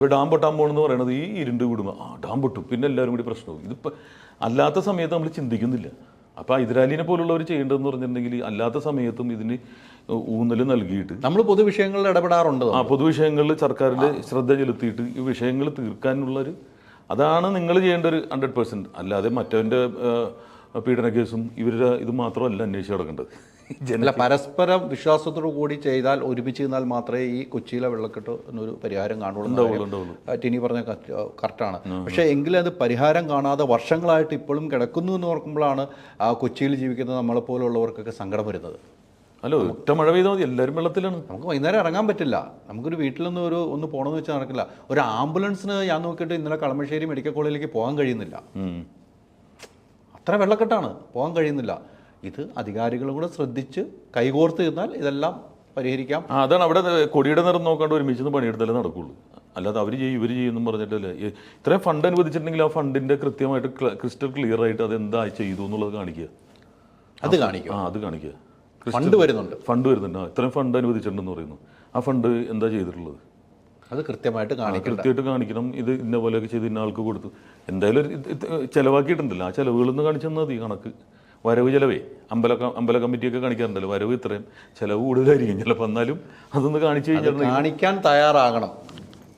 ഇപ്പോൾ ഡാം പൊട്ടാൻ പോകണമെന്ന് പറയുന്നത് ഈ ഇരുണ്ട് വിടുമ്പോൾ ആ ഡാം പൊട്ടും പിന്നെ എല്ലാവരും കൂടി പ്രശ്നവും. ഇതിപ്പോൾ അല്ലാത്ത സമയത്ത് നമ്മൾ ചിന്തിക്കുന്നില്ല. അപ്പോൾ ഹൈദരാലിനെ പോലുള്ളവർ ചെയ്യേണ്ടതെന്ന് പറഞ്ഞിട്ടുണ്ടെങ്കിൽ അല്ലാത്ത സമയത്തും ഇതിന് ഊന്നൽ നൽകിയിട്ട് നമ്മൾ പൊതുവിഷയങ്ങളിൽ ഇടപെടാറുണ്ട് ആ പൊതുവിഷയങ്ങളിൽ സർക്കാരിന്റെ ശ്രദ്ധ ചെലുത്തിയിട്ട് ഈ വിഷയങ്ങൾ തീർക്കാനുള്ളൊരു അതാണ് നിങ്ങൾ ചെയ്യേണ്ട ഒരു ഹൺഡ്രഡ് പെർസെന്റ് അല്ലാതെ മറ്റവന്റെ പീഡന കേസും ഇവരുടെ ഇത് മാത്രമല്ല അന്വേഷിച്ച് നടക്കേണ്ടത്. ജന അല്ല പരസ്പരം വിശ്വാസത്തോടു കൂടി ചെയ്താൽ ഒരുമിച്ച് നിന്നാൽ മാത്രമേ ഈ കൊച്ചിയിലെ വെള്ളക്കെട്ട് എന്നൊരു പരിഹാരം കാണുള്ളൂ ടിനി പറഞ്ഞ കറക്റ്റാണ്. പക്ഷേ എങ്കിലും അത് പരിഹാരം കാണാതെ വർഷങ്ങളായിട്ട് ഇപ്പോഴും കിടക്കുന്നു എന്ന് ഓർക്കുമ്പോഴാണ് ആ കൊച്ചിയിൽ ജീവിക്കുന്ന നമ്മളെ പോലുള്ളവർക്കൊക്കെ സങ്കടം വരുന്നത്. അല്ല ഒറ്റ മഴ പെയ്താൽ മതി എല്ലാവരും വെള്ളത്തിലാണ്. നമുക്ക് വൈകുന്നേരം ഇറങ്ങാൻ പറ്റില്ല. നമുക്കൊരു വീട്ടിൽ നിന്ന് ഒരു ഒന്ന് പോകണമെന്ന് വെച്ചാൽ നടക്കില്ല. ഒരു ആംബുലൻസിന് ഞാൻ നോക്കിയിട്ട് ഇന്നലെ കളമശ്ശേരി മെഡിക്കൽ കോളേജിലേക്ക് പോകാൻ കഴിയുന്നില്ല. അത്ര വെള്ളക്കെട്ടാണ് പോകാൻ കഴിയുന്നില്ല. ഇത് അധികാരികളും കൂടെ ശ്രദ്ധിച്ച് കൈകോർത്ത് നിന്നാൽ ഇതെല്ലാം പരിഹരിക്കാം. അതാണ് അവിടെ കൊടിയുടെ നിറം നോക്കാണ്ട് ഒരുമിച്ച് പണിയെടുത്താലേ നടക്കുള്ളൂ. അല്ലാതെ അവർ ചെയ്യും ഇവർ ചെയ്യുമെന്നും പറഞ്ഞിട്ടല്ലേ. ഇത്രയും ഫണ്ട് അനുവദിച്ചിട്ടുണ്ടെങ്കിൽ ആ ഫണ്ടിന്റെ കൃത്യമായിട്ട് ക്രിസ്റ്റൽ ക്ലിയർ ആയിട്ട് അത് എന്താ ചെയ്തു എന്നുള്ളത് കാണിക്കുക. അത് കാണിക്കുക ആ അത് കാണിക്കുക. ഫണ്ട് വരുന്നുണ്ട്. ഫണ്ട് വരുന്നുണ്ട്. ഇത്രയും ഫണ്ട് അനുവദിച്ചിട്ടുണ്ടെന്ന് പറയുന്നു. ആ ഫണ്ട് എന്താ ചെയ്തിട്ടുള്ളത്? അത് കൃത്യമായിട്ട് കാണിക്കണം കൃത്യമായിട്ട് കാണിക്കണം. ഇത് ഇന്ന പോലെയൊക്കെ ചെയ്ത് ഇന്ന ആൾക്ക് കൊടുത്തു. എന്തായാലും ചെലവാക്കിയിട്ടുണ്ടല്ലോ. ആ ചെലവുകളൊന്ന് കാണിച്ചു തന്നാൽ മതി കണക്ക്. വരവ് ചിലവേ. അമ്പല അമ്പല കമ്മിറ്റിയൊക്കെ കാണിക്കാറുണ്ടല്ലോ വരവ് ഇത്രയും. ചിലവ് കൂടുതലായിരിക്കും. ചിലപ്പോൾ എന്നാലും അതൊന്ന് കാണിച്ചു കഴിഞ്ഞാൽ കാണിക്കാൻ തയ്യാറാകണം.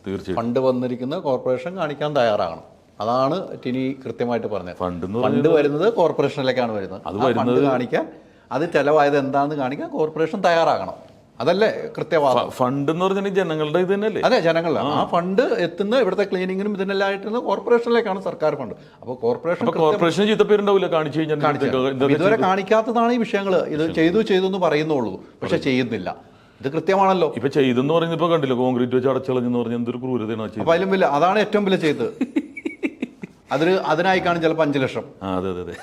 തീർച്ചയായും. ഫണ്ട് വന്നിരിക്കുന്ന കോർപ്പറേഷൻ കാണിക്കാൻ തയ്യാറാകണം. അതാണ് ടിനി കൃത്യമായിട്ട് പറഞ്ഞത്. ഫണ്ട് ഫണ്ട് വരുന്നത് കോർപ്പറേഷനിലേക്കാണ് വരുന്നത്. അത് വരുന്നത് കാണിക്കാൻ അത് ചിലവായത് എന്താണെന്ന് കാണിക്കാൻ കോർപ്പറേഷൻ തയ്യാറാകണം. അതല്ലേ കൃത്യവാദം? ഫണ്ട് എന്ന് പറഞ്ഞാൽ ജനങ്ങളുടെ ഇത് തന്നെയല്ലേ? അതെ ജനങ്ങളുടെ. ആ. ഫണ്ട് എത്തുന്ന ഇവിടുത്തെ ക്ലീനിങ്ങിനും ഇതിനെല്ലാം ആയിട്ട് കോർപ്പറേഷനിലേക്കാണ് സർക്കാർ ഫണ്ട്. അപ്പോൾ കോർപ്പറേഷൻ കോർപ്പറേഷൻ ചീത്തപ്പേരുണ്ടാവില്ല കാണിച്ചു കഴിഞ്ഞാൽ ഇതുവരെ കാണിക്കാത്തതാണ് ഈ വിഷയങ്ങൾ ഇത് ചെയ്തു ചെയ്തു എന്ന് പറയുന്നുള്ളൂ. പക്ഷെ ചെയ്യുന്നില്ല. ഇത് കൃത്യമാണല്ലോ. ഇപ്പൊ ചെയ്തെന്ന് പറയുന്നത് ഇപ്പൊ കണ്ടില്ല? കോൺക്രീറ്റ് വെച്ച് അടച്ചളഞ്ഞെന്ന് പറഞ്ഞ എന്തൊരു ക്രൂരതയാണ് അപ്പൊ അതിലും വലിയ അതാണ് ഏറ്റവും വലിയ ചെയ്ത്. അതിന് അതിനായിക്കാണ് കാണും ചിലപ്പോൾ അഞ്ച് ലക്ഷം. അതെ അതെ അതെ.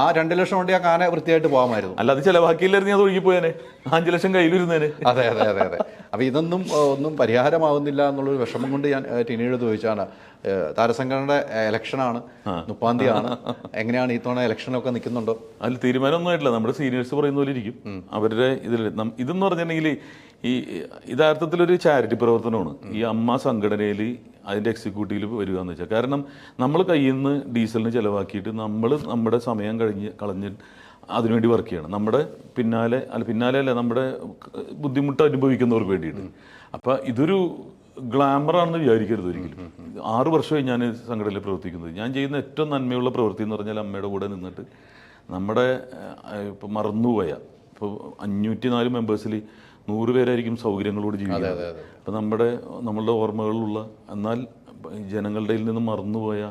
ആ രണ്ട് ലക്ഷം കൊണ്ട് ആ കാന വൃത്തിയായിട്ട് പോകാമായിരുന്നു. അല്ലാതെ ചിലവാക്കിയില്ലായിരുന്നു അത് ഒഴുകി പോയാനെ അഞ്ചു ലക്ഷം കയ്യിലിരുന്നേനെ. അതെ അതെ അതെ അതെ. അപ്പൊ ഇതൊന്നും ഒന്നും പരിഹാരമാകുന്നില്ല എന്നുള്ളൊരു വിഷമം കൊണ്ട് ഞാൻ ടിനിയോട് ചോദിച്ചാണ്. താരസംഘടനയുടെ ഇലക്ഷനാണ്. മുപ്പാം തീയതിയാണ്. എങ്ങനെയാണ് ഈ തവണ ഇലക്ഷനൊക്കെ നിൽക്കുന്നുണ്ടോ? അതിൽ തീരുമാനമൊന്നും ആയിട്ടില്ല നമ്മുടെ സീനിയേഴ്സ് പറയുന്ന പോലെ ഇരിക്കും. അവരുടെ ഇതിൽ ഇതെന്ന് പറഞ്ഞിട്ടുണ്ടെങ്കിൽ ഈ യഥാർത്ഥത്തിലൊരു ചാരിറ്റി പ്രവർത്തനമാണ്. ഈ അമ്മ സംഘടനയിൽ അതിന്റെ എക്സിക്യൂട്ടീവിൽ വരിക എന്ന് വെച്ചാൽ. കാരണം നമ്മൾ കയ്യിൽ നിന്ന് ഡീസലിന് ചിലവാക്കിയിട്ട് നമ്മൾ നമ്മുടെ സമയം കഴിഞ്ഞ് കളഞ്ഞ് അതിനുവേണ്ടി വർക്ക് ചെയ്യണം. നമ്മുടെ പിന്നാലെ അല്ല പിന്നാലെ അല്ല നമ്മുടെ ബുദ്ധിമുട്ട് അനുഭവിക്കുന്നവർക്ക് വേണ്ടിയിട്ട്. അപ്പോൾ ഇതൊരു ഗ്ലാമറാണെന്ന് വിചാരിക്കരുത് ഒരിക്കലും. ആറു വർഷമായി ഞാൻ സംഘടനയിൽ പ്രവർത്തിക്കുന്നത്. ഞാൻ ചെയ്യുന്ന ഏറ്റവും നന്മയുള്ള പ്രവൃത്തി എന്ന് പറഞ്ഞാൽ അമ്മയുടെ കൂടെ നിന്നിട്ട് നമ്മുടെ ഇപ്പോൾ മറന്നുപോയ ഇപ്പോൾ അഞ്ഞൂറ്റി നാല് മെമ്പേഴ്സിൽ നൂറ് പേരായിരിക്കും സൗകര്യങ്ങളോട് ജീവിക്കുന്നത്. അപ്പോൾ നമ്മുടെ നമ്മളുടെ ഓർമ്മകളിലുള്ള എന്നാൽ ജനങ്ങളുടെ നിന്ന് മറന്നുപോയ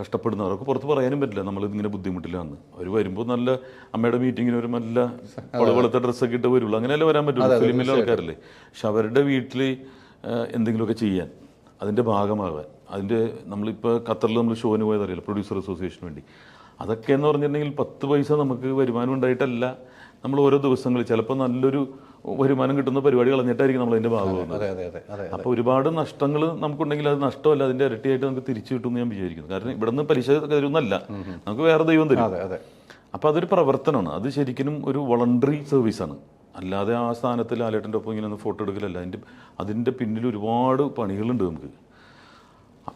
കഷ്ടപ്പെടുന്നവർക്ക് പുറത്ത് പറയാനും പറ്റില്ല. നമ്മളിതിങ്ങനെ ബുദ്ധിമുട്ടില്ലാന്ന് അവർ വരുമ്പോൾ നല്ല അമ്മയുടെ മീറ്റിങ്ങിന് ഒരു നല്ല വെളുത്ത ഡ്രസ്സൊക്കെ ഇട്ട് വരുള്ളൂ. അങ്ങനെയല്ലേ വരാൻ പറ്റുള്ളൂ. ഫിലിമിലെ ആൾക്കാരല്ലേ. പക്ഷെ അവരുടെ വീട്ടിൽ എന്തെങ്കിലുമൊക്കെ ചെയ്യാൻ അതിന്റെ ഭാഗമാകാൻ അതിന്റെ നമ്മളിപ്പോൾ ഖത്തറിൽ നമ്മൾ ഷോന് പോയതറിയില്ല? പ്രൊഡ്യൂസർ അസോസിയേഷന് വേണ്ടി. അതൊക്കെ എന്ന് പറഞ്ഞിട്ടുണ്ടെങ്കിൽ പത്ത് പൈസ നമുക്ക് വരുമാനം ഉണ്ടായിട്ടല്ല. നമ്മൾ ഓരോ ദിവസങ്ങളിൽ ചിലപ്പോൾ നല്ലൊരു വരുമാനം കിട്ടുന്ന പരിപാടി കളഞ്ഞിട്ടായിരിക്കും നമ്മൾ അതിന്റെ ഭാഗമാകുന്നത് അപ്പോൾ ഒരുപാട് നഷ്ടങ്ങൾ നമുക്കുണ്ടെങ്കിൽ അത് നഷ്ടമല്ല അതിന്റെ ഇരട്ടിയായിട്ട് നമുക്ക് തിരിച്ചു കിട്ടുമെന്ന് ഞാൻ വിചാരിക്കുന്നു. കാരണം ഇവിടെ നിന്ന് പലിശ തരുന്നല്ല നമുക്ക് വേറെ ദൈവം തരും. അപ്പോൾ അതൊരു പ്രവർത്തനമാണ്. അത് ശരിക്കും ഒരു വോളണ്ടറി സർവീസാണ് അല്ലാതെ ആ സ്ഥാനത്തിൽ ആലേട്ടന്റെ ഒപ്പം ഇങ്ങനെ ഒന്ന് ഫോട്ടോ എടുക്കലല്ല. അതിന്റെ അതിന്റെ പിന്നിൽ ഒരുപാട് പണികളുണ്ട് നമുക്ക്.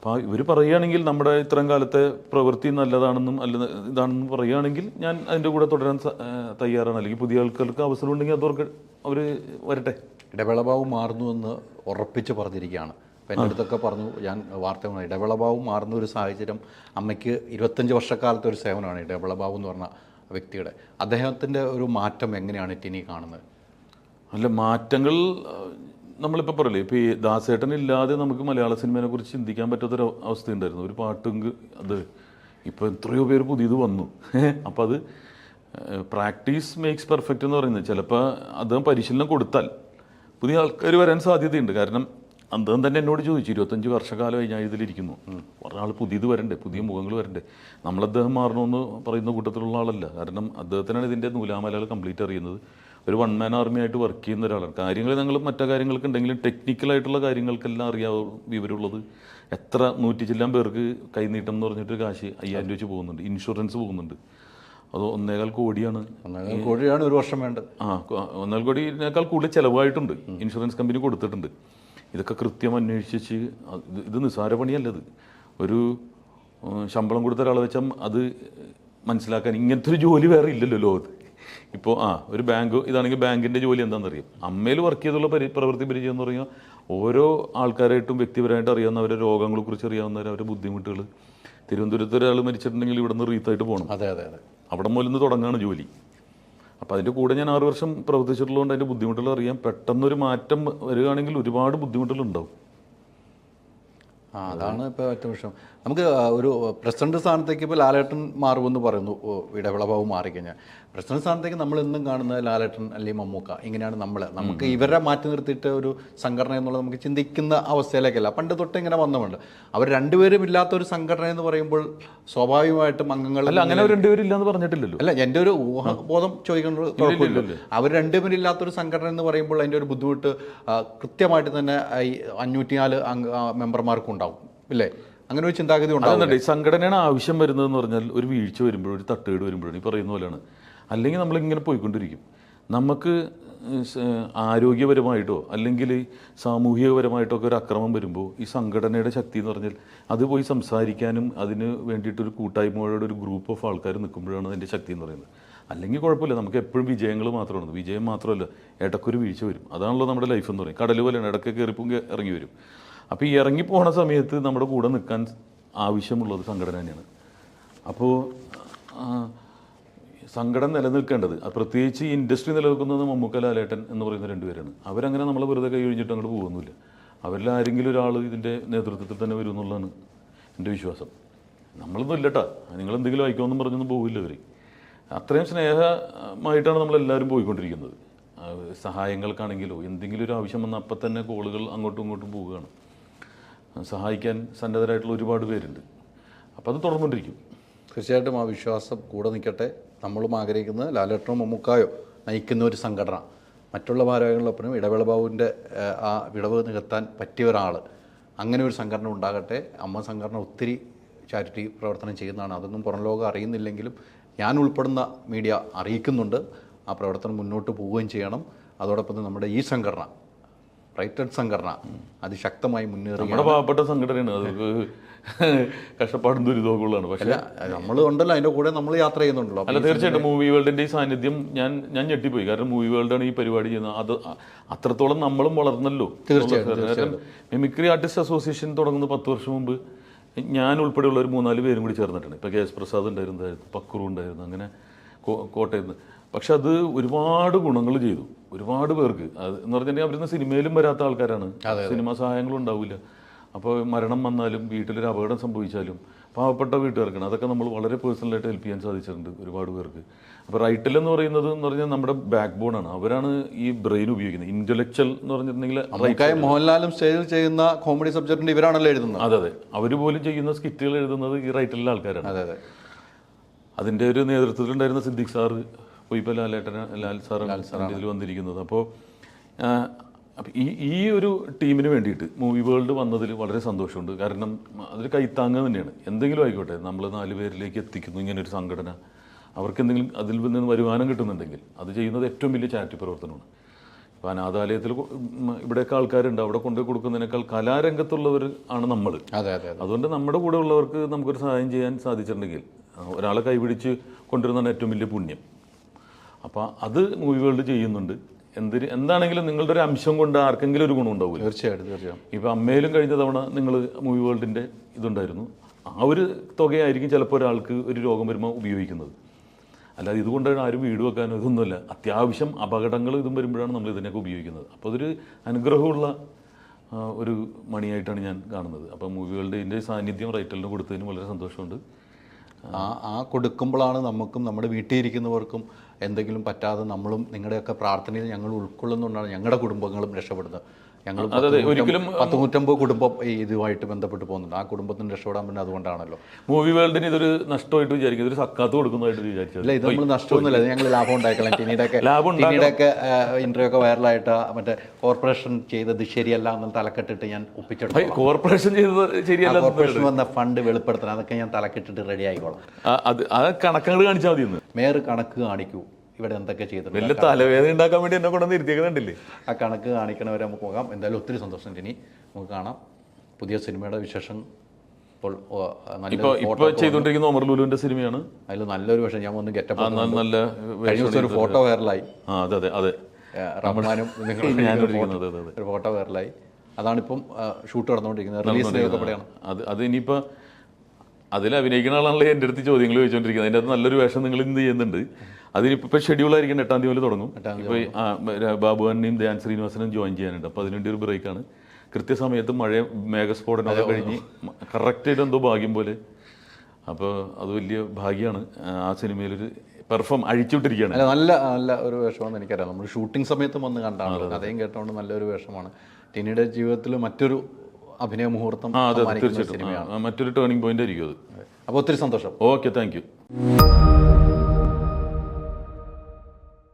അപ്പോൾ ഇവർ പറയുകയാണെങ്കിൽ നമ്മുടെ ഇത്രയും കാലത്തെ പ്രവൃത്തി നല്ലതാണെന്നും അല്ല ഇതാണെന്നും പറയുകയാണെങ്കിൽ ഞാൻ അതിന്റെ കൂടെ തുടരാൻ തയ്യാറാണ്. അല്ലെങ്കിൽ പുതിയ ആൾക്കാർക്ക് അവസരം ഉണ്ടെങ്കിൽ അതവർക്ക് അവർ വരട്ടെ. ഇടവേളഭാവം മാറുന്നു എന്ന് ഉറപ്പിച്ച് പറഞ്ഞിരിക്കുകയാണ്. അപ്പം എന്റെ അടുത്തൊക്കെ പറഞ്ഞു ഞാൻ വാർത്ത ഇടവേളഭാവ് മാറുന്ന ഒരു സാഹചര്യം അമ്മയ്ക്ക് ഇരുപത്തഞ്ച് വർഷക്കാലത്തെ ഒരു സേവനമാണ് ഇടവേളഭാവം എന്ന് പറഞ്ഞ വ്യക്തിയുടെ. അദ്ദേഹത്തിന്റെ ഒരു മാറ്റം എങ്ങനെയാണ് ടിനി കാണുന്നത്? അല്ല മാറ്റങ്ങൾ നമ്മളിപ്പോൾ പറയില്ലേ ഇപ്പോൾ ഈ ദാസേട്ടൻ ഇല്ലാതെ നമുക്ക് മലയാള സിനിമയെ കുറിച്ച് ചിന്തിക്കാൻ പറ്റാത്തൊരു അവസ്ഥ ഉണ്ടായിരുന്നു ഒരു പാട്ടും അത് ഇപ്പോൾ എത്രയോ പേര് പുതിയത് വന്നു. അപ്പോൾ അത് പ്രാക്ടീസ് മേക്സ് പെർഫെക്റ്റ് എന്ന് പറയുന്നത്. ചിലപ്പോൾ അദ്ദേഹം പരിശീലനം കൊടുത്താൽ പുതിയ ആൾക്കാർ വരാൻ സാധ്യതയുണ്ട്. കാരണം അദ്ദേഹം തന്നെ എന്നോട് ചോദിച്ചു ഇരുപത്തഞ്ച് വർഷക്കാലമായി ഞാൻ ഇതിലിരിക്കുന്നു ഒരാൾ പുതിയത് വരണ്ടേ പുതിയ മുഖങ്ങൾ വരണ്ടേ. നമ്മൾ അദ്ദേഹം മാറണമെന്ന് പറയുന്ന കൂട്ടത്തിലുള്ള ആളല്ല. കാരണം അദ്ദേഹത്തിനാണ് ഇതിന്റെ നൂലാമലകൾ കംപ്ലീറ്റ് അറിയുന്നത് ഒരു വൺ മാൻ ആർമി ആയിട്ട് വർക്ക് ചെയ്യുന്ന ഒരാളാണ്. കാര്യങ്ങൾ ഞങ്ങൾ മറ്റു കാര്യങ്ങൾക്ക് ഉണ്ടെങ്കിലും ടെക്നിക്കലായിട്ടുള്ള കാര്യങ്ങൾക്കെല്ലാം അറിയാവ വിവരമുള്ളത്. എത്ര നൂറ്റി ചെല്ലാൻ പേർക്ക് കൈനീട്ടം എന്ന് പറഞ്ഞിട്ട് കാശ് അയ്യായിരം രൂപ വെച്ച് പോകുന്നുണ്ട്. ഇൻഷുറൻസ് പോകുന്നുണ്ട്. അത് ഒന്നേകാൽ കോടിയാണ്. ഒന്നര കോടിയാണ് ഒരു വർഷം വേണ്ടത്. ആ ഒന്നേകാൽ കോടിയേക്കാൾ കൂടുതൽ ചിലവായിട്ടുണ്ട്. ഇൻഷുറൻസ് കമ്പനി കൊടുത്തിട്ടുണ്ട്. ഇതൊക്കെ കൃത്യം അന്വേഷിച്ച് ഇത് ഇത് നിസ്സാര പണിയല്ലത് ഒരു ശമ്പളം കൊടുത്ത ഒരാളെ വെച്ചാൽ അത് മനസ്സിലാക്കാൻ ഇങ്ങനത്തെ ഒരു ജോലി വേറെ ഇല്ലല്ലോ ലോകത്ത്. ഇപ്പോൾ ആ ഒരു ബാങ്ക് ഇതാണെങ്കിൽ ബാങ്കിന്റെ ജോലി എന്താണെന്ന് അറിയാം അമ്മയിൽ വർക്ക് ചെയ്തുള്ള പരി പ്രവൃത്തി പരിചയം എന്ന് പറഞ്ഞാൽ ഓരോ ആൾക്കാരായിട്ടും വ്യക്തിപരമായിട്ട് അറിയാവുന്നവർ രോഗങ്ങളെ രോഗങ്ങളെക്കുറിച്ച് അറിയാവുന്നവർ അവരുടെ ബുദ്ധിമുട്ടുകൾ തിരുവനന്തപുരത്ത് ഒരാൾ മരിച്ചിട്ടുണ്ടെങ്കിൽ ഇവിടെ നിന്ന് റീത്തായിട്ട് പോകണം അതെ അതെ അതെ. അവിടെ മുതൽ നിന്ന് തുടങ്ങുകയാണ് ജോലി. അപ്പോൾ അതിന്റെ കൂടെ ഞാൻ ആറ് വർഷം പ്രവർത്തിച്ചിട്ടുള്ളതുകൊണ്ട് അതിന്റെ ബുദ്ധിമുട്ടുകൾ അറിയാം. പെട്ടെന്നൊരു മാറ്റം വരികയാണെങ്കിൽ ഒരുപാട് ബുദ്ധിമുട്ടുകൾ ഉണ്ടാവും ആ അതാണ് ഇപ്പോൾ ഏറ്റവും വിഷയം നമുക്ക് ഒരു പ്രസിഡന്റ് സ്ഥാനത്തേക്ക് ഇപ്പോൾ ലാലേട്ടൻ മാറുമെന്ന് പറയുന്നു. ഇടവിളഭാവ് മാറിക്കഴിഞ്ഞാൽ പ്രസിഡന്റ് സ്ഥാനത്തേക്ക് നമ്മൾ എന്നും കാണുന്നത് ലാലേട്ടൻ അല്ലെങ്കിൽ മമ്മൂക്ക. ഇങ്ങനെയാണ് നമ്മൾ നമുക്ക് ഇവരെ മാറ്റി നിർത്തിയിട്ട് ഒരു സംഘടന എന്നുള്ളത് നമുക്ക് ചിന്തിക്കുന്ന അവസ്ഥയിലേക്കല്ല. പണ്ട് തൊട്ട് ഇങ്ങനെ വന്നുമുണ്ട് അവർ രണ്ടുപേരും ഇല്ലാത്ത ഒരു സംഘടന എന്ന് പറയുമ്പോൾ സ്വാഭാവികമായിട്ടും അംഗങ്ങൾ അല്ല അങ്ങനെ രണ്ടുപേരും ഇല്ലാന്ന് പറഞ്ഞിട്ടില്ലല്ലോ. അല്ല എന്റെ ഒരു ഊഹബോധം ചോദിക്കുന്നത് കുഴപ്പമില്ല അവർ രണ്ടുപേരും ഇല്ലാത്തൊരു സംഘടന എന്ന് പറയുമ്പോൾ അതിന്റെ ഒരു ബുദ്ധിമുട്ട് കൃത്യമായിട്ട് തന്നെ ഈ അഞ്ഞൂറ്റിനാല് അംഗ ആ, മെമ്പർമാർക്കും ഉണ്ടാവും ഇല്ലേ? അങ്ങനെ ഒരു ചിന്താഗതി ഉണ്ടാകുന്നുണ്ട് ഈ സംഘടനയുടെ ആവശ്യം വരുന്നതെന്ന് പറഞ്ഞാൽ ഒരു വീഴ്ച വരുമ്പോഴും ഒരു തട്ടുകേട് വരുമ്പോഴും ഈ പറയുന്ന പോലെയാണ്. അല്ലെങ്കിൽ നമ്മളിങ്ങനെ പോയിക്കൊണ്ടിരിക്കും. നമുക്ക് ആരോഗ്യപരമായിട്ടോ അല്ലെങ്കിൽ സാമൂഹികപരമായിട്ടോ ഒക്കെ ഒരു അക്രമം വരുമ്പോൾ ഈ സംഘടനയുടെ ശക്തി എന്ന് പറഞ്ഞാൽ അത് പോയി സംസാരിക്കാനും അതിന് വേണ്ടിയിട്ടൊരു കൂട്ടായ്മയോടെ ഒരു ഗ്രൂപ്പ് ഓഫ് ആൾക്കാർ നിൽക്കുമ്പോഴാണ് അതിന്റെ ശക്തി എന്ന് പറയുന്നത്. അല്ലെങ്കിൽ കുഴപ്പമില്ല നമുക്ക് എപ്പോഴും വിജയങ്ങൾ മാത്രമാണ്. വിജയം മാത്രമല്ല ഇടയ്ക്കൊരു വീഴ്ച വരും. അതാണല്ലോ നമ്മുടെ ലൈഫ് എന്ന് പറയും. കടൽ പോലെയാണ് ഇടയ്ക്ക് കയറിപ്പും ഇറങ്ങി വരും. അപ്പോൾ ഈ ഇറങ്ങി പോണ സമയത്ത് നമ്മുടെ കൂടെ നിൽക്കാൻ ആവശ്യമുള്ളത് സംഘടന തന്നെയാണ്. അപ്പോൾ സംഘടന നിലനിൽക്കേണ്ടത് പ്രത്യേകിച്ച് ഇൻഡസ്ട്രി നിലനിൽക്കുന്നത് മമ്മൂക്ക ലാലേട്ടൻ എന്ന് പറയുന്ന രണ്ടുപേരാണ് അവരങ്ങനെ നമ്മളെ വെറുതെ കൈ ഒഴിഞ്ഞിട്ട് അങ്ങോട്ട് പോകുന്നില്ല അവരിൽ ആരെങ്കിലും ഒരാൾ ഇതിന്റെ നേതൃത്വത്തിൽ തന്നെ വരും എന്നുള്ളതാണ് എന്റെ വിശ്വാസം. നമ്മളൊന്നും ഇല്ലട്ടാ. നിങ്ങൾ എന്തെങ്കിലും ആയിക്കോന്നും പറഞ്ഞൊന്നും പോകില്ല അവർ അത്രയും സ്നേഹമായിട്ടാണ് നമ്മളെല്ലാവരും പോയിക്കൊണ്ടിരിക്കുന്നത്. സഹായങ്ങൾക്കാണെങ്കിലോ എന്തെങ്കിലും ഒരു ആവശ്യം വന്നാൽ അപ്പം തന്നെ കോളുകൾ അങ്ങോട്ടും ഇങ്ങോട്ടും പോവുകയാണ്. സഹായിക്കാൻ സന്നദ്ധരായിട്ടുള്ള ഒരുപാട് പേരുണ്ട്. അപ്പോൾ അത് തുടർന്നുകൊണ്ടിരിക്കും. തീർച്ചയായിട്ടും ആ വിശ്വാസം കൂടെ നിൽക്കട്ടെ. നമ്മളും ആഗ്രഹിക്കുന്നത് ലാലേട്ടനോ മമ്മൂക്കായോ നയിക്കുന്ന ഒരു സംഘടന. മറ്റുള്ള ഭാരവാഹികളൊപ്പം ഇടവേള ബാബുവിന്റെ ആ വിടവ് നികത്താൻ പറ്റിയ ഒരാൾ അങ്ങനെ ഒരു സംഘടന ഉണ്ടാകട്ടെ. അമ്മ സംഘടന ഒത്തിരി ചാരിറ്റി പ്രവർത്തനം ചെയ്യുന്നതാണ്. അതൊന്നും പുറം ലോകം അറിയുന്നില്ലെങ്കിലും ഞാൻ ഉൾപ്പെടുന്ന മീഡിയ അറിയിക്കുന്നുണ്ട്. ആ പ്രവർത്തനം മുന്നോട്ട് പോവുകയും ചെയ്യണം. അതോടൊപ്പം നമ്മുടെ ഈ സംഘടന റൈറ്റഡ് സംഘടന. അതിശക്തമായി മുന്നേറി നമ്മുടെ പാവപ്പെട്ട സംഘടനയാണ്. അത് കഷ്ടപ്പാടും ദുരിതമൊക്കെയുള്ളതാണ്. പക്ഷേ നമ്മൾ ഉണ്ടല്ലോ. അതിന്റെ കൂടെ നമ്മൾ യാത്ര ചെയ്യുന്നുണ്ടല്ലോ. അല്ല തീർച്ചയായിട്ടും മൂവി വേൾഡിന്റെ ഈ സാന്നിധ്യം ഞാൻ ഞാൻ ഞെട്ടിപ്പോയി. കാരണം മൂവി വേൾഡാണ് ഈ പരിപാടി ചെയ്യുന്നത്. അത് അത്രത്തോളം നമ്മളും വളർന്നല്ലോ. തീർച്ചയായിട്ടും മിമിക്രി ആർട്ടിസ്റ്റ് അസോസിയേഷൻ തുടങ്ങുന്ന പത്ത് വർഷം മുമ്പ് ഞാൻ ഉൾപ്പെടെയുള്ള ഒരു മൂന്നാൽ പേരും കൂടി ചേർന്നിട്ടുണ്ട്. ഇപ്പോൾ കെ എസ് പ്രസാദ് ഉണ്ടായിരുന്നു പക്കുറു ഉണ്ടായിരുന്നു അങ്ങനെ കോട്ടയത്ത് പക്ഷെ അത് ഒരുപാട് ഗുണങ്ങൾ ചെയ്തു. ഒരുപാട് പേർക്ക്. അത് എന്ന് പറഞ്ഞിട്ടുണ്ടെങ്കിൽ അവരിന്ന് സിനിമയിലും വരാത്ത ആൾക്കാരാണ്. സിനിമാ സഹായങ്ങളും ഉണ്ടാവില്ല അപ്പോൾ മരണം വന്നാലും വീട്ടിലൊരു അപകടം സംഭവിച്ചാലും പാവപ്പെട്ട വീട്ടുകാർക്കാണ്. അതൊക്കെ നമ്മൾ വളരെ പേഴ്സണലായിട്ട് ഹെൽപ്പ് ചെയ്യാൻ സാധിച്ചിട്ടുണ്ട് ഒരുപാട് പേർക്ക്. അപ്പോൾ റൈറ്റൽ എന്ന് പറയുന്നത് എന്ന് പറഞ്ഞാൽ നമ്മുടെ ബാക്ക് ബോൺ ആണ്. അവരാണ് ഈ ബ്രെയിൻ ഉപയോഗിക്കുന്നത്. ഇന്റലക്ച്വൽ എന്ന് പറഞ്ഞിട്ടുണ്ടെങ്കിൽ മോഹൻലാലും സ്റ്റേജിൽ ചെയ്യുന്ന കോമഡി സബ്ജക്റ്റിന്റെ ഇവരാണല്ലോ എഴുതുന്നത്. അതെ അതെ. അവർ പോലും ചെയ്യുന്ന സ്കിറ്റുകൾ എഴുതുന്നത് ഈ റൈറ്റലിലെ ആൾക്കാരാണ്. അതെ അതെ. അതിന്റെ ഒരു നേതൃത്വത്തിലുണ്ടായിരുന്ന സിദ്ദിഖ് സാറ് ഇപ്പോൾ ഇപ്പോൾ ലാലേട്ടന ലാൽ സാറാണ് ഇതിൽ വന്നിരിക്കുന്നത്. അപ്പോൾ അപ്പോൾ ഈ ഈ ഒരു ടീമിന് വേണ്ടിയിട്ട് മൂവി വേൾഡ് വന്നതിൽ വളരെ സന്തോഷമുണ്ട്. കാരണം അതൊരു കൈത്താങ്ങ് തന്നെയാണ്. എന്തെങ്കിലും ആയിക്കോട്ടെ നമ്മൾ നാല് പേരിലേക്ക് എത്തിക്കുന്നു ഇങ്ങനൊരു സംഘടന. അവർക്ക് എന്തെങ്കിലും അതിൽ നിന്ന് വരുമാനം കിട്ടുന്നുണ്ടെങ്കിൽ അത് ചെയ്യുന്നത് ഏറ്റവും വലിയ ചാരിറ്റി പ്രവർത്തനമാണ്. ഇപ്പോൾ അനാഥാലയത്തിൽ ഇവിടെയൊക്കെ ആൾക്കാരുണ്ട്. അവിടെ കൊണ്ടുപോയി കൊടുക്കുന്നതിനേക്കാൾ കലാരംഗത്തുള്ളവർ ആണ് നമ്മൾ അതെ അതെ അതെ. അതുകൊണ്ട് നമ്മുടെ കൂടെ ഉള്ളവർക്ക് നമുക്കൊരു സഹായം ചെയ്യാൻ സാധിച്ചിട്ടുണ്ടെങ്കിൽ ഒരാളെ കൈപിടിച്ച് കൊണ്ടുവരുന്നതാണ് ഏറ്റവും വലിയ പുണ്യം. അപ്പോൾ അത് മൂവി വേൾഡ് ചെയ്യുന്നുണ്ട്. എന്തിന് എന്താണെങ്കിലും നിങ്ങളുടെ ഒരു അംശം കൊണ്ട് ആർക്കെങ്കിലും ഒരു ഗുണം ഉണ്ടാവില്ല. തീർച്ചയായിട്ടും തീർച്ചയായും ഇപ്പോൾ അമ്മയിലും കഴിഞ്ഞ തവണ നിങ്ങൾ മൂവി വേൾഡിന്റെ ഇതുണ്ടായിരുന്നു. ആ ഒരു തുകയായിരിക്കും ചിലപ്പോൾ ഒരാൾക്ക് ഒരു രോഗം വരുമ്പോൾ ഉപയോഗിക്കുന്നത്. അല്ലാതെ ഇതുകൊണ്ട് ആരും വീട് വെക്കാനോ ഇതൊന്നുമല്ല. അത്യാവശ്യം അപകടങ്ങൾ ഇതും വരുമ്പോഴാണ് നമ്മൾ ഇതിനൊക്കെ ഉപയോഗിക്കുന്നത്. അപ്പോൾ അതൊരു അനുഗ്രഹമുള്ള ഒരു മണിയായിട്ടാണ് ഞാൻ കാണുന്നത്. അപ്പോൾ മൂവി വേൾഡിന്റെ സാന്നിധ്യം റൈറ്റലിന് കൊടുത്തതിന് വളരെ സന്തോഷമുണ്ട്. ആ ആ കൊടുക്കുമ്പോഴാണ് നമുക്കും നമ്മുടെ വീട്ടിൽ ഇരിക്കുന്നവർക്കും എന്തെങ്കിലും പറ്റാതെ നമ്മളും നിങ്ങളുടെയൊക്കെ പ്രാർത്ഥനയിൽ ഞങ്ങൾ ഉൾക്കൊള്ളുന്നുകൊണ്ടാണ് ഞങ്ങളുടെ കുടുംബങ്ങളും രക്ഷപ്പെടുന്നത്. ഞങ്ങൾ അതെ, അതെ. ഒരിക്കലും പത്ത് നൂറ്റമ്പത് കുടുംബം ഇതുമായിട്ട് ബന്ധപ്പെട്ട് പോകുന്നുണ്ട്. ആ കുടുംബത്തിന് രക്ഷപ്പെടാൻ പിന്നെ അതുകൊണ്ടാണല്ലോ. മൂവി വേൾഡിന് ഇതൊരു നഷ്ടമായിട്ട് വിചാരിക്കും ഇതൊരു സക്കാത്ത് കൊടുക്കുന്നതായിട്ട് വിചാരിച്ചത്. അല്ല ഇത് നമ്മൾ നഷ്ടമൊന്നുമില്ല. ഞങ്ങൾ ലാഭം ഉണ്ടാക്കണം. പിന്നീടൊക്കെ ലാഭം പിന്നീടൊക്കെ ഇന്റർവ്യൂ ഒക്കെ വൈറലായിട്ട് മറ്റേ കോർപ്പറേഷൻ ചെയ്തത് ശരിയല്ല എന്ന് തലക്കെട്ടിട്ട് ഞാൻ ഒപ്പിച്ചെടുക്കും കോർപ്പറേഷൻ ചെയ്തത് ശരിയല്ല കോർപ്പറേഷൻ വന്ന ഫണ്ട് വെളിപ്പെടുത്തണം. അതൊക്കെ ഞാൻ തലക്കെട്ടിട്ട് റെഡി ആയിക്കോളാം. അത് ആ കണക്കുകൾ കാണിച്ചാൽ മതി മേയർ കണക്ക് കാണിക്കൂ. ഇവിടെ എന്തൊക്കെ ചെയ്തിട്ടുണ്ട്? വലിയ തലവേദന ഉണ്ടാക്കാൻ വേണ്ടി എന്നെ കൊണ്ടുവന്ന് ഇരുത്തിയേക്കുന്നുണ്ടല്ലേ ആ കണക്ക് കാണിക്കണവരെ നമുക്ക് പോകാം. എന്തായാലും ഒത്തിരി സന്തോഷം ഇനി നമുക്ക് കാണാം. പുതിയ സിനിമയുടെ വിശേഷം. ഇപ്പോൾ ഇപ്പോൾ ചെയ്തുകൊണ്ടിരിക്കുന്ന ഒമർ ലുലുവിന്റെ സിനിമയാണ്. അതിൽ നല്ലൊരു വിഷയം ഞാൻ ഒന്ന് ഗെറ്റപ്പ് നല്ല കഴിഞ്ഞ ദിവസം ഒരു ഫോട്ടോ വൈറലായി. ആ അതെ അതെ റഹ്മാനും ഒരു ഫോട്ടോ വൈറലായി. അതാണിപ്പം ഷൂട്ട് നടന്നുകൊണ്ടിരിക്കുന്നത്. അത് അത് ഇനിയിപ്പോ അതിൽ അഭിനയിക്കുന്ന ആളാണല്ലോ എന്റെ അടുത്ത് ചോദ്യങ്ങൾ ചോദിച്ചുകൊണ്ടിരിക്കുന്നത്. അതിന്റെ അത് നല്ലൊരു വേഷം നിങ്ങൾ ഇന്ന് ചെയ്യുന്നുണ്ട്. അതിനിപ്പോൾ ഷെഡ്യൂൾ ആയിരിക്കും എട്ടാം തീയതി മുതൽ തുടങ്ങും. ഇപ്പോൾ ബാബുവാനെയും ധ്യാൻ ശ്രീനിവാസനും ജോയിൻ ചെയ്യാനുണ്ട്. അപ്പോൾ അതിനുവേണ്ടി ഒരു ബ്രേക്കാണ് കൃത്യസമയത്ത് മഴ മേഘസ്ഫോടനമൊക്കെ കഴിഞ്ഞ് കറക്റ്റായിട്ട് എന്തോ ഭാഗ്യം പോലെ. അപ്പോൾ അത് വലിയ ഭാഗ്യമാണ് ആ സിനിമയിലൊരു പെർഫോം അഴിച്ചുവിട്ടിരിക്കുകയാണ്. അല്ല നല്ല നല്ല ഒരു വേഷമാണെന്ന് എനിക്കറിയാം. നമ്മൾ ഷൂട്ടിംഗ് സമയത്തും വന്ന് കണ്ടാണ്. കഥയും കേട്ടോണ്ട് നല്ലൊരു വേഷമാണ്. ടിനിയുടെ ജീവിതത്തിൽ മറ്റൊരു അഭിനയ മുഹൂർത്തം തീർച്ചയായിട്ടും. മറ്റൊരു ടേണിംഗ് പോയിന്റ് ആയിരിക്കും അത്. അപ്പോൾ ഒത്തിരി സന്തോഷം. Okay thank you.